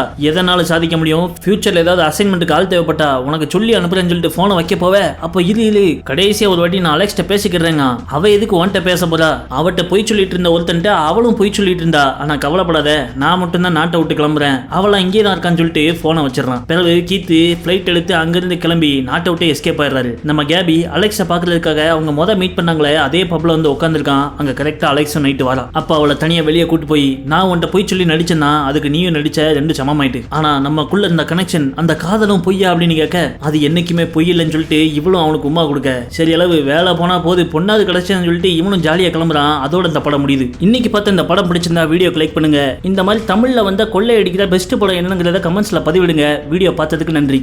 உன்னால் சாதிக்க முடியும். ஃபியூச்சரில் ஏதாவது அசைன்மெண்ட்டுக்கு ஆள் தேவைப்பட்டா உனக்கு சொல்லி அனுப்புறேன்னு சொல்லிட்டு ஃபோனை வைக்க போவே? அப்போ இது இது கடைசியாக ஒரு வாட்டி நான் அலெக்ஸ்ட்ட பேசிக்கிறேங்க அவ எதுக்கு உன்கிட்ட பேச போறா? அவட்ட பொய் சொல்லிட்டு இருந்த ஒருத்தன்ட்ட அவளும் பொய் சொல்லிட்டு இருந்தா. ஆனால் கவலைப்படாத நான் மட்டும்தான் நாட்டை விட்டு கிளம்புறேன். அவளாம் இங்கே தான் இருக்கான்னு சொல்லிட்டு ஃபோனை வச்சிடறான். பிறகு கீத்து ஃப்ளைட் எடுத்து அங்கிருந்து கிளம்பி நாட்டை விட்டு எஸ்கேப் ஆயிடுறாரு. நம்ம கேபி அலெக்ஸை பார்க்கறதுக்காக அவங்க மொதல் மீட் பண்ணாங்களே அதே பப்ல வந்து உட்காந்துருக்கான் அங்கே கரெக்டாக அலெக்ஸும் நைட்டு வரா அப்போ அவளை தனியாக வெளியே கூட்டு போய் நான் உன்ட்ட பொய் சொல்லி நடிச்சேன்னா அதுக்கு நீயும் நடிச்ச ரெண்டு சமமாயிட்டு. ஆனா நமக்குள்ள இருந்த கனெக்ஷன் அந்த காதலும் பொய்யா அப்படின்னு கேட்க அது என்னைக்குமே பொய் இல்லைன்னு சொல்லிட்டு இவளும் அவனுக்கு உமா கொடுக்க. சரி அளவு வேலை போனா போது பொண்ணாது கிடைச்சதுன்னு சொல்லிட்டு இவனும் ஜாலியா கிளம்புறான். அதோட இந்த படம் முடியுது. இன்னைக்கு பார்த்து இந்த படம் பிடிச்சிருந்தா வீடியோ கிளிக் பண்ணுங்க. இந்த மாதிரி தமிழ்ல வந்த கொள்ளை அடிக்கிற பெஸ்ட் படம் என்னங்கிறத கமெண்ட்ஸ்ல பதிவிடுங்க. வீடியோ பார்த்ததுக்கு நன்றி.